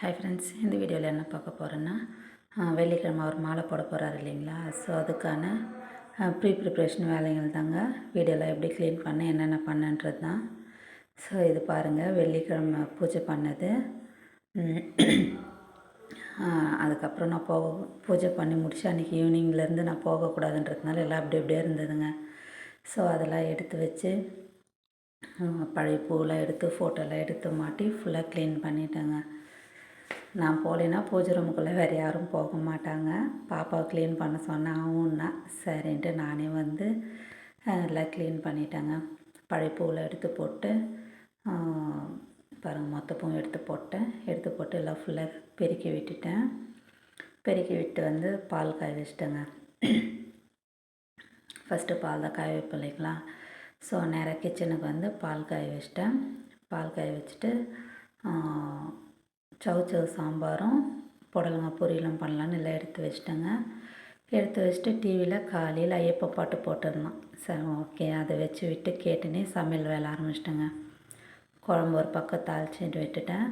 Hi friends இந்த வீடியோவில் என்ன பார்க்க போகிறேன்னா வெள்ளிக்கிழமை அவர் மாலை போட போகிறாரு இல்லைங்களா? ஸோ அதுக்கான ப்ரீ ப்ரிப்ரேஷன் வேலைகள் தாங்க. வீடியோவில் எப்படி க்ளீன் பண்ண என்னென்ன பண்ணன்றது தான். ஸோ இது பாருங்கள் வெள்ளிக்கிழமை பூஜை பண்ணது. அதுக்கப்புறம் நான் போக பூஜை பண்ணி முடிச்சு அன்றைக்கி ஈவினிங்லேருந்து நான் போகக்கூடாதுன்றதுனால எல்லாம் அப்படி அப்படியே இருந்ததுங்க. ஸோ அதெல்லாம் எடுத்து வச்சு பழைய பூவெலாம் எடுத்து ஃபோட்டோலாம் எடுத்து மாட்டி ஃபுல்லாக க்ளீன் பண்ணிட்டேங்க. நான் போகலைன்னா பூஜை ரூமுக்குள்ளே வேறு யாரும் போக மாட்டாங்க. பாப்பாவை க்ளீன் பண்ண சொன்னேன் ஆகும்னா சரின்ட்டு நானே வந்து எல்லாம் க்ளீன் பண்ணிட்டேங்க. பழைய பூவில் எடுத்து போட்டு பாருங்கள் மொத்த பூவும் எடுத்து போட்டேன். எடுத்து போட்டு எல்லாம் ஃபுல்லாக பெருக்கி விட்டுட்டேன். பெருக்கி விட்டு வந்து பால் காய வச்சிட்டேங்க. ஃபஸ்ட்டு பால் தான் காய வைப்போம் இல்லைங்களா? ஸோ நேராக கிச்சனுக்கு வந்து பால் காய வச்சிட்டேன். பால் காய வச்சுட்டு சவு சவு சாம்பாரும் புடலங்காய் பொரியலும் பண்ணலான்னு எல்லாம் எடுத்து வச்சிட்டேங்க. எடுத்து வச்சுட்டு டிவியில் காலையில் ஐயப்ப பாட்டு போட்டிருந்தோம் சரி ஓகே. அதை வச்சு விட்டு கேட்டுனே சமையல் வேலை ஆரம்பிச்சிட்டேங்க. குழம்பு ஒரு பக்கம் தாளிச்சிட்டு விட்டுட்டேன்.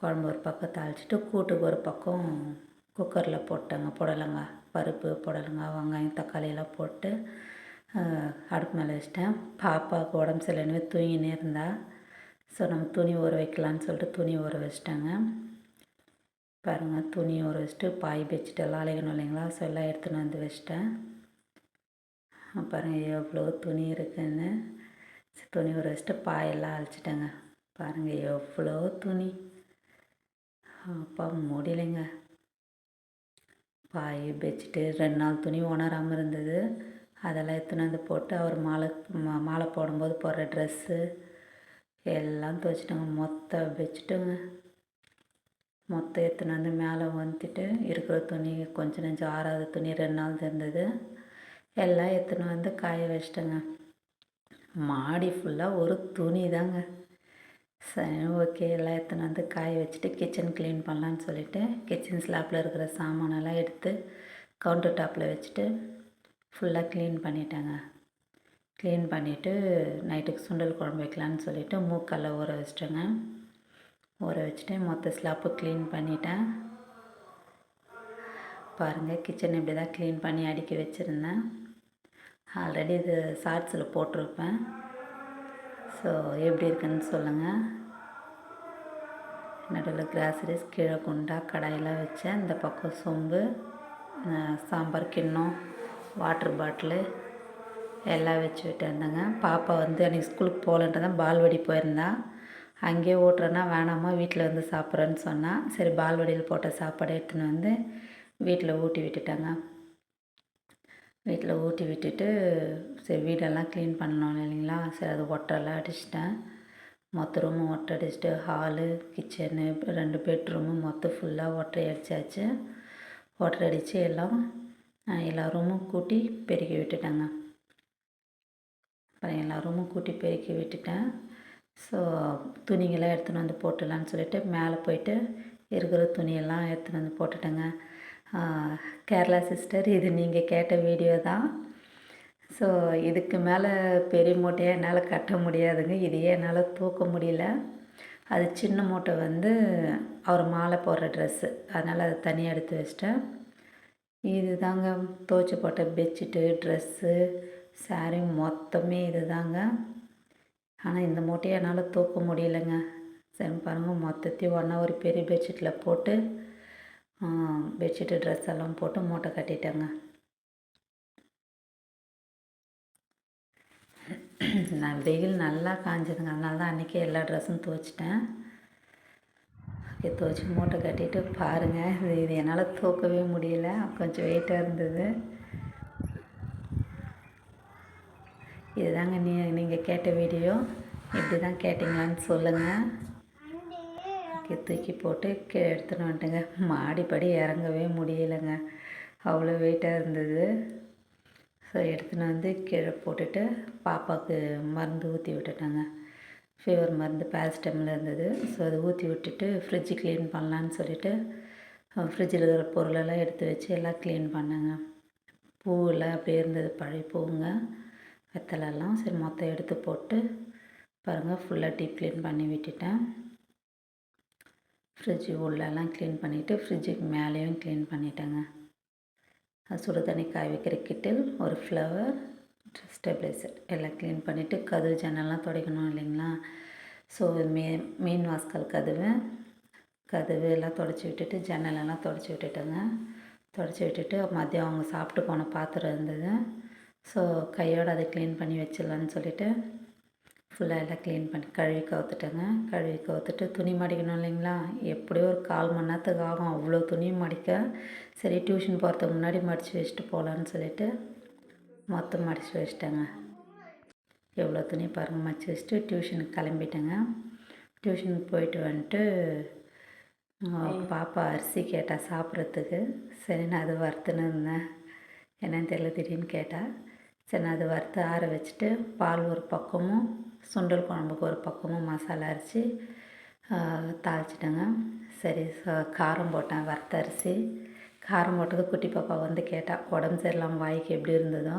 குழம்பு ஒரு பக்கம் தாளிச்சிட்டு கூட்டுக்கு ஒரு பக்கம் குக்கரில் போட்டேங்க. புடலங்காய் பருப்பு புடலங்காய் வெங்காயம் தக்காளியெல்லாம் போட்டு அடுப்பு மேலே வச்சிட்டேன். பாப்பாவுக்கு உடம்பு சரியில்லைன்னு தூங்கினே இருந்தா. ஸோ நம்ம துணி ஊற வைக்கலான்னு சொல்லிட்டு துணி ஊற வச்சிட்டேங்க. பாருங்கள் துணி ஊற வச்சுட்டு பாய் பெட்ஷீட் எல்லாம் அலைக்கணும் இல்லைங்களா? ஸோ எல்லாம் எடுத்துன்னு வந்து வச்சிட்டேன். பாருங்கள் எவ்வளோ துணி இருக்குன்னு. சரி, துணி ஊற வச்சுட்டு பாயெல்லாம் அழைச்சிட்டேங்க. பாருங்கள் எவ்வளோ துணி. அப்பா முடியலைங்க. பாய் பெட்ஷீட்டு ரெண்டு நாள் துணி உணராமல் இருந்தது. அதெல்லாம் எடுத்துன்னு வந்து போட்டு அவர் மாலை மா- மாலை போடும்போது போடுற ட்ரெஸ்ஸு எல்லாம் துவைச்சிட்டோங்க. மொத்த வச்சுட்டோங்க. மொத்தம் எடுத்துன்னு வந்து மேலே வந்துட்டு இருக்கிற துணி கொஞ்சம் நெஞ்சம் ஆறாத துணி ரெண்டு நாள் இருந்தது. எல்லாம் எடுத்துன்னு வந்து காய வச்சிட்டேங்க. மாடி ஃபுல்லாக ஒரு துணி தாங்க. சரி ஓகே எல்லாம் எடுத்துன்னு வந்து காய வச்சுட்டு கிச்சன் க்ளீன் பண்ணலான்னு சொல்லிட்டு கிச்சன் ஸ்லாப்பில் இருக்கிற சாமானெல்லாம் எடுத்து கவுண்டர் டாப்பில் வச்சுட்டு ஃபுல்லாக க்ளீன் பண்ணிட்டேங்க. க்ளீன் பண்ணிவிட்டு நைட்டுக்கு சுண்டல் குழம்பு வைக்கலான்னு சொல்லிவிட்டு மூக்கல்ல ஊற வச்சிட்டேங்க. ஊற வச்சுட்டு மொத்த ஸ்லாப்பு க்ளீன் பண்ணிட்டேன். பாருங்கள் கிச்சன் இப்படி தான் க்ளீன் பண்ணி அடுக்கி வச்சுருந்தேன். ஆல்ரெடி இது ஷார்ட்ஸில் போட்டிருப்பேன். ஸோ எப்படி இருக்குன்னு சொல்லுங்கள் நடுவில் கிராசரிஸ் கீழே குண்டா கடாயெல்லாம் வச்சேன். இந்த பக்கம் சொம்பு சாம்பார் கிண்ணம் வாட்டர் பாட்டிலு எல்லாம் வச்சு விட்டுருந்தேங்க பாப்பா வந்து அன்றைக்கி ஸ்கூலுக்கு போகலன்ட்டு தான் பால்வடி போயிருந்தான் அங்கேயே ஓட்டுறேன்னா வேணாமா வீட்டில் வந்து சாப்பிட்றேன்னு சொன்னால் சரி பால்வடியில் போட்ட சாப்பாடு எடுத்துன்னு வந்து வீட்டில் ஊட்டி விட்டுட்டாங்க. வீட்டில் ஊட்டி விட்டுட்டு சரி வீடெல்லாம் க்ளீன் பண்ணணும் இல்லைங்களா? சரி அது ஒட்டரெல்லாம் அடிச்சிட்டேன். மொத்த ரூமும் ஒட்டை அடிச்சிட்டு ஹாலு கிச்சனு ரெண்டு பெட்ரூமு மொத்தம் ஃபுல்லாக ஒட்டை அடித்தாச்சு ஒட்டை அடித்து எல்லாம் எல்லா ரூமும் கூட்டி பெருக்கி விட்டுட்டேங்க. அப்புறம் எல்லா ரூமும் கூட்டி பெருக்கி விட்டுட்டேன். ஸோ துணிங்கெல்லாம் எடுத்துன்னு வந்து போட்டுடலான்னு சொல்லிட்டு மேலே போயிட்டு இருக்கிற துணியெல்லாம் எடுத்துன்னு வந்து போட்டுட்டேங்க. கேரளா சிஸ்டர் இது நீங்கள் கேட்ட வீடியோ தான். ஸோ இதுக்கு மேலே பெரிய மூட்டையாக என்னால் கட்ட முடியாதுங்க. இதையே என்னால் தூக்க முடியல. அது சின்ன மூட்டை வந்து அவர் மாலை போடுற ட்ரெஸ்ஸு அதனால் அதை தனியாக எடுத்து வச்சிட்டேன். இது தாங்க துவைச்சி போட்ட பெட்ஷீட்டு ட்ரெஸ்ஸு சாரீ மொத்தமே இது தாங்க ஆனால் இந்த மூட்டையை என்னால் தூக்க முடியலைங்க. சரி பாருங்கள் மொத்தத்தையும் ஒன்றா ஒரு பெரிய பெட்ஷீட்டில் போட்டு பெட்ஷீட்டு ட்ரெஸ் எல்லாம் போட்டு மூட்டை கட்டிட்டேங்க. நான் வெயில் நல்லா காஞ்சதுங்க. அதனால தான் அன்றைக்கி எல்லா ட்ரெஸ்ஸும் துவைச்சிட்டேன். ஓகே துவைச்சி மூட்டை கட்டிட்டு பாருங்கள் இது இது என்னால் தூக்கவே முடியல. கொஞ்சம் வெயிட்டாக இருந்தது. இதுதாங்க நீ நீங்கள் கேட்ட வீடியோ. இப்படி தான் கேட்டிங்களான்னு சொல்லுங்கள் தூக்கி போட்டு கீழே எடுத்துன்னு வந்துட்டுங்க. மாடிப்படி இறங்கவே முடியலைங்க. அவ்வளோ வெயிட்டாக இருந்தது. ஸோ எடுத்துன்னு வந்து கீழே போட்டுட்டு பாப்பாவுக்கு மருந்து ஊற்றி விட்டுட்டேங்க. ஃபீவர் மருந்து பேரசிட்டமில் இருந்தது. ஸோ அதை ஊற்றி விட்டுட்டு ஃப்ரிட்ஜு க்ளீன் பண்ணலான்னு சொல்லிட்டு ஃப்ரிட்ஜில் இருக்கிற பொருளெல்லாம் எடுத்து வச்சு எல்லாம் க்ளீன் பண்ணேங்க. பூவெல்லாம் அப்படியே இருந்தது பழைய பூவுங்க. வெத்தலைலாம் சரி மொத்தம் எடுத்து போட்டு பாருங்கள் ஃபுல்லாக டீப் க்ளீன் பண்ணி விட்டுட்டேன். ஃப்ரிட்ஜு உள்ளெல்லாம் க்ளீன் பண்ணிவிட்டு ஃப்ரிட்ஜுக்கு மேலேயும் க்ளீன் பண்ணிட்டேங்க. சுடு தண்ணி காய வைக்கிற கிட்டில் ஒரு ஃப்ளவர் ஸ்டெபிளைசர் எல்லாம் க்ளீன் பண்ணிவிட்டு கதவு ஜன்னல்லாம் துடைக்கணும் இல்லைங்களா? ஸோ மே மீன் வாஸ்கல் கதவு கதவு எல்லாம் தொடச்சி விட்டுட்டு ஜன்னலெல்லாம் தொடச்சி விட்டுட்டேங்க. தொடச்சி விட்டுட்டு மதியம் அவங்க சாப்பிட்டு போன பாத்திரம் இருந்தது. ஸோ கையோடு அதை க்ளீன் பண்ணி வச்சிடலான்னு சொல்லிவிட்டு ஃபுல்லாக எல்லாம் க்ளீன் பண்ணி கழுவி கவுத்துட்டேங்க. கழுவி கவுத்துட்டு துணி மடிக்கணும் இல்லைங்களா? எப்படியோ ஒரு கால் மணி நேரத்துக்கு ஆகும். அவ்வளோ துணியும் மடிக்க. சரி டியூஷன் போகிறதுக்கு முன்னாடி மடித்து வச்சுட்டு போகலான்னு சொல்லிவிட்டு மொத்தம் மடித்து வச்சிட்டேங்க. எவ்வளோ துணி பாருங்கள் மடித்து வச்சுட்டு டியூஷனுக்கு கிளம்பிட்டேங்க. டியூஷனுக்கு போயிட்டு வந்துட்டு பாப்பா அரிசி கேட்டால் சாப்பிட்றதுக்கு. சரி நான் அது வறுத்துன்னு இருந்தேன். என்னன்னு தெரியல திடீர்னு கேட்டால் சரி நான் அது வறுத்து ஆற வச்சுட்டு பால் ஒரு பக்கமும் சுண்டல் குழம்புக்கு ஒரு பக்கமும் மசாலா அரைச்சி தாளிச்சிட்டேங்க. சரி காரம் போட்டேன் வறுத்த அரிசி. காரம் போட்டது குட்டி பாப்பா வந்து கேட்டால் உடம்பு சரியில்லாமல் வாய்க்கு எப்படி இருந்ததோ?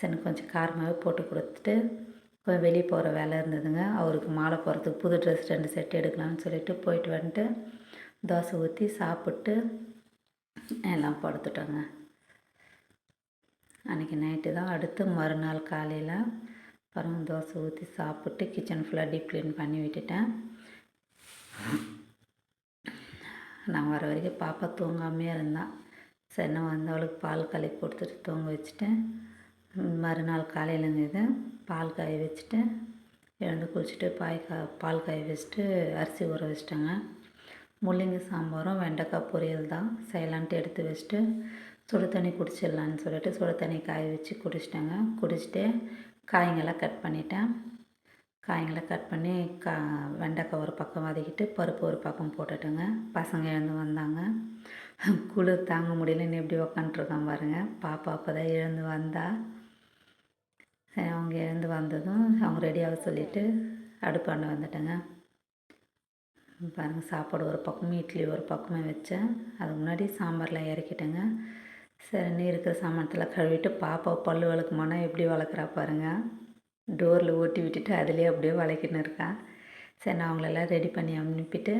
சரி கொஞ்சம் காரமாகவே போட்டு கொடுத்துட்டு கொஞ்சம் வெளியே போகிற வேலை இருந்ததுங்க. அவருக்கு மாலை போகிறதுக்கு புது ட்ரெஸ் ரெண்டு செட் எடுக்கலாம்னு சொல்லிட்டு போயிட்டு வந்துட்டு தோசை ஊற்றி சாப்பிட்டு எல்லாம் படுத்துட்டோங்க. அன்றைக்கி நைட்டு தான். அடுத்து மறுநாள் காலையில் பருவம் தோசை ஊற்றி சாப்பிட்டு கிச்சன் ஃபுல்லாக டீப் க்ளீன் பண்ணி விட்டுட்டேன். நான் வர வரைக்கும் பாப்பா தூங்காமே இருந்தான் சரி நான் வந்து அவளுக்கு பால் கலக்கி கொடுத்துட்டு தூங்க வச்சுட்டு மறுநாள் காலையிலங்க இது பால் காய வச்சுட்டு எழுந்து குளிச்சுட்டு பாய் கா பால் காய வச்சுட்டு அரிசி ஊற வச்சிட்டேங்க. முள்ளங்கி சாம்பாரும் வெண்டைக்காய் பொரியல் தான். செய்யலான்ட்டு எடுத்து வச்சுட்டு சுடு தண்ணி குடிச்சிடலான்னு சொல்லிட்டு சுடு தண்ணி காய வச்சு குடிச்சிட்டேங்க. குடிச்சிட்டு காய்ங்கெல்லாம் கட் பண்ணிட்டேன். காய்ங்களை கட் பண்ணி கா வெண்டைக்காய் ஒரு பக்கம் வதக்கிட்டு பருப்பு ஒரு பக்கம் போட்டுட்டேங்க. பசங்க எழுந்து வந்தாங்க. குளிர் தாங்க முடியலன்னு எப்படி உக்காண்ட்ருக்கான் பாருங்கள் பாப்பா அப்போ தான் எழுந்து வந்தா. சரி அவங்க எழுந்து வந்ததும் அவங்க ரெடியாக சொல்லிவிட்டு அடுப்பாண்டு வந்துட்டேங்க. பாருங்கள் சாப்பாடு ஒரு பக்கமும் இட்லி ஒரு பக்கமே வச்சேன். அதுக்கு முன்னாடி சாம்பாரில் இறக்கிட்டேங்க. சரின்னு இருக்கிற சாமானத்தில் கழுவிட்டு பாப்பா பல்லு வளர்க்குமானா எப்படி வளர்க்குறா பாருங்கள் டோரில் ஓட்டி விட்டுட்டு அதிலே அப்படியே வளைக்கின்னு இருக்கான் சரி நான் அவங்களெல்லாம் ரெடி பண்ணி அனுப்பிட்டு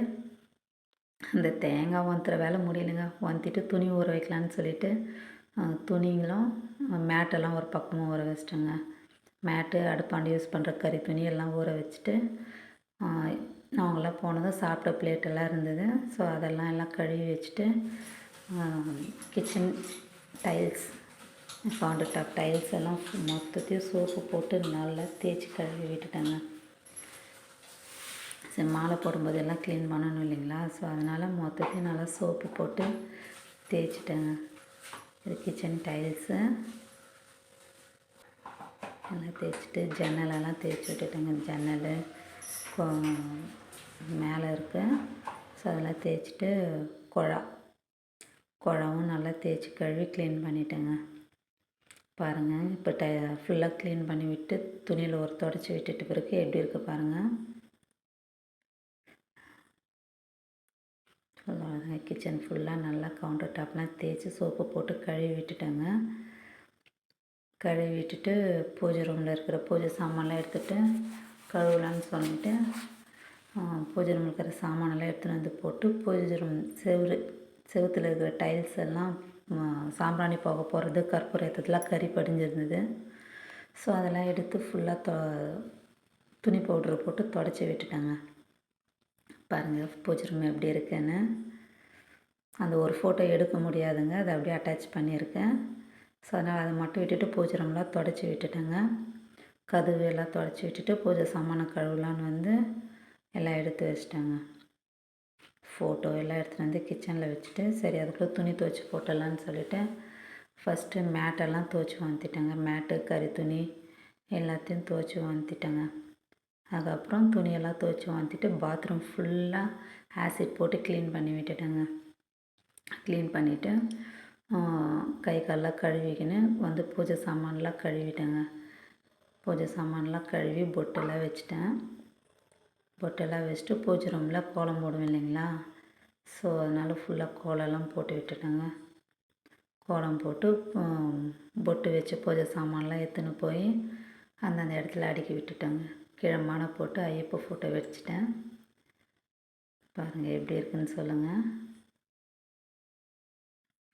அந்த தேங்காய் ஒன்றுற வேலை முடியலைங்க. ஒந்திட்டு துணி ஊற வைக்கலான்னு சொல்லிவிட்டு துணிங்களும் மேட்டெல்லாம் ஒரு பக்கமாக ஊற வச்சிட்டேங்க. மேட்டு அடுப்பாண்டு யூஸ் பண்ணுற கறி துணி எல்லாம் ஊற வச்சுட்டு அவங்களாம் போனதும் சாப்பிட்ட பிளேட்டெல்லாம் இருந்தது. ஸோ அதெல்லாம் எல்லாம் கழுவி வச்சுட்டு kitchen tiles. Counter top tiles எல்லாம் மொத்தத்தையும் சோப்பு போட்டு நல்லா தேய்ச்சி கழுவி விட்டுட்டேங்க. சரி மாலை போடும்போது எல்லாம் க்ளீன் பண்ணணும் இல்லைங்களா? ஸோ அதனால் மொத்தத்தையும் நல்லா சோப்பு போட்டு தேய்ச்சிட்டேங்க. இது கிச்சன் டைல்ஸு எல்லாம் தேய்ச்சிட்டு ஜன்னலெல்லாம் தேய்ச்சி விட்டுட்டேங்க. ஜன்னல் மேலே இருக்குது ஸோ அதெல்லாம் தேய்ச்சிட்டு குழா குழாவும் நல்லா தேய்ச்சி கழுவி க்ளீன் பண்ணிட்டேங்க. பாருங்கள் இப்போ ட ஃபுல்லாக க்ளீன் பண்ணி விட்டு துணியில் ஒரு தொடச்சி விட்டுட்டு பிறகு எப்படி இருக்குது பாருங்கள் கிச்சன் ஃபுல்லாக நல்லா கவுண்டர் டாப்லாம் தேய்ச்சி சோப்பு போட்டு கழுவி விட்டுட்டேங்க. கழுவி விட்டுட்டு பூஜை ரூமில் இருக்கிற பூஜை சாமான்லாம் எடுத்துகிட்டு கழுவலான்னு சொல்லிட்டு பூஜை ரூமில் இருக்கிற சாமானெல்லாம் எடுத்துகிட்டு வந்து போட்டு பூஜை ரூம் செவரு செவத்தில் இருக்கிற டைல்ஸ் எல்லாம் சாம்பிராணி போக போகிறது கற்பூரத்தெல்லாம் கறி படிஞ்சிருந்தது. ஸோ அதெல்லாம் எடுத்து ஃபுல்லாக தொ துணி பவுட்ரு போட்டு தொடச்சி விட்டுட்டாங்க. பாருங்கள் பூஜை ரூம் எப்படி இருக்குன்னு. அந்த ஒரு ஃபோட்டோ எடுக்க முடியாதுங்க அதை அப்படியே அட்டாச் பண்ணியிருக்கேன். ஸோ அதனால் அதை மட்டும் விட்டுட்டு பூஜை ரூம்லாம் தொடச்சி விட்டுட்டேங்க. கதவு எல்லாம் தொடச்சி விட்டுட்டு பூஜை சாமான கழுவலான்னு வந்து எல்லாம் எடுத்து வச்சிட்டாங்க. ஃபோட்டோ எல்லாம் எடுத்துகிட்டு வந்து கிச்சனில் வச்சுட்டு சரி அதுக்குள்ளே துணி துவச்சி போட்டலான்னு சொல்லிவிட்டு ஃபஸ்ட்டு மேட்டெல்லாம் துவச்சி வந்துட்டேங்க மேட்டு கறி துணி எல்லாத்தையும் துவச்சி வந்துட்டேங்க அதுக்கப்புறம் துணியெல்லாம் துவச்சி வந்துட்டு பாத்ரூம் ஃபுல்லாக ஆசிட் போட்டு க்ளீன் பண்ணி விட்டுட்டேங்க. க்ளீன் பண்ணிவிட்டு கை காலெலாம் கழுவிக்கின்னு வந்து பூஜை சாமான்லாம் கழுவிட்டேங்க. பூஜை சாமான்லாம் கழுவி பொட்டெல்லாம் வச்சுட்டேன். பொட்டெல்லாம் வச்சுட்டு பூஜை ரூமில் கோலம் போடுவேன் இல்லைங்களா? ஸோ அதனால் ஃபுல்லாக கோலம்லாம் போட்டு விட்டுட்டேங்க. கோலம் போட்டு பொட்டு வச்சு பூஜை சாமான்லாம் எடுத்துன்னு போய் அந்தந்த இடத்துல அடுக்கி விட்டுட்டேங்க. கிழமான போட்டு ஐயப்ப ஃபோட்டோ வச்சுட்டேன். பாருங்கள் எப்படி இருக்குன்னு சொல்லுங்கள்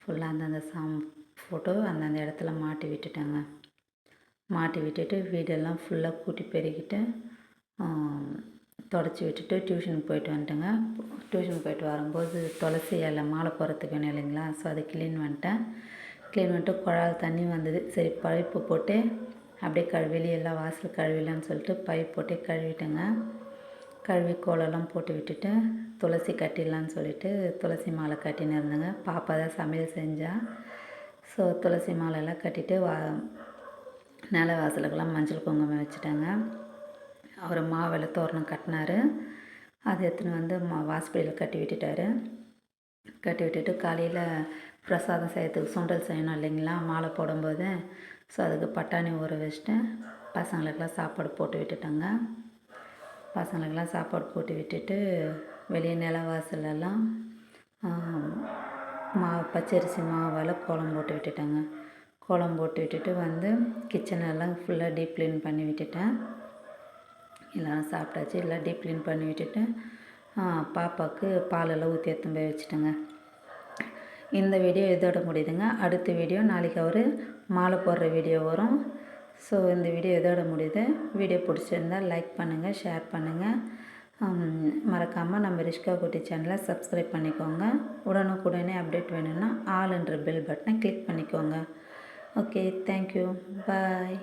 ஃபுல்லாக அந்தந்த சாம் ஃபோட்டோ அந்தந்த இடத்துல மாட்டி விட்டுட்டேங்க. மாட்டி விட்டுட்டு வீடெல்லாம் ஃபுல்லாக கூட்டி பெருகிட்டு தொடச்சி விட்டுட்டு டியூஷனுக்கு போயிட்டு வந்துட்டேங்க. டியூஷனுக்கு போயிட்டு வரும்போது துளசி இலை மாலை போகிறதுக்கு வேணும் இல்லைங்களா? ஸோ அதை க்ளீன் பண்ணிட்டேன். க்ளீன் பண்ணிட்டு குழால் தண்ணி வந்தது. சரி பைப்பு போட்டு அப்படியே கழு வெளியெல்லாம் வாசல் கழுவிலான்னு சொல்லிட்டு பைப் போட்டு கழுவிட்டேங்க. கழுவி கோலெல்லாம் போட்டு விட்டுட்டு துளசி கட்டிடலான்னு சொல்லிட்டு துளசி மாலை கட்டின்னு இருந்தேங்க. பாப்பா தான் சமையல் செஞ்சால் ஸோ துளசி மாலையெல்லாம் கட்டிட்டு வா நில வாசலுக்கெல்லாம் மஞ்சள் குங்குமம் வச்சுட்டேங்க. அவர் மாவில் தோரணம் கட்டினாரு. அதை எடுத்துன்னு வந்து மா வாசப்படியில் கட்டி விட்டுட்டாரு. கட்டி விட்டுட்டு காலையில் பிரசாதம் செய்யறதுக்கு சுண்டல் செய்யணும் இல்லைங்களா? மாலை போடும்போது. ஸோ அதுக்கு பட்டாணி ஊற வச்சுட்டு பசங்களுக்கெல்லாம் சாப்பாடு போட்டு விட்டுட்டேங்க. பசங்களுக்கெல்லாம் சாப்பாடு போட்டு விட்டுட்டு வெளியே நிலவாசலெல்லாம் மா பச்சரிசி மாவால் கோலம் போட்டு விட்டுட்டேங்க. கோலம் போட்டு விட்டுட்டு வந்து கிச்சனெல்லாம் ஃபுல்லாக டீப் க்ளீன் பண்ணி விட்டுட்டேன். எல்லாம் சாப்பிட்டாச்சு எல்லாம் டீப் க்ளீன் பண்ணி விட்டுட்டு பாப்பாவுக்கு பாலெல்லாம் ஊற்றி எடுத்துன்னு போய் வச்சுட்டேங்க. இந்த வீடியோ இதோட முடியுதுங்க. அடுத்த வீடியோ நாளைக்கு அவர் மாலை போடுற வீடியோ வரும். ஸோ இந்த வீடியோ இதோட முடியுது. வீடியோ பிடிச்சிருந்தால் லைக் பண்ணுங்கள் ஷேர் பண்ணுங்கள் மறக்காமல் நம்ம ரிஷ்கா குட்டி சேனலை சப்ஸ்கிரைப் பண்ணிக்கோங்க. உடனுக்குடனே அப்டேட் வேணும்னா ஆளுன்ற பெல் பட்டனை கிளிக் பண்ணிக்கோங்க. Okay thank you bye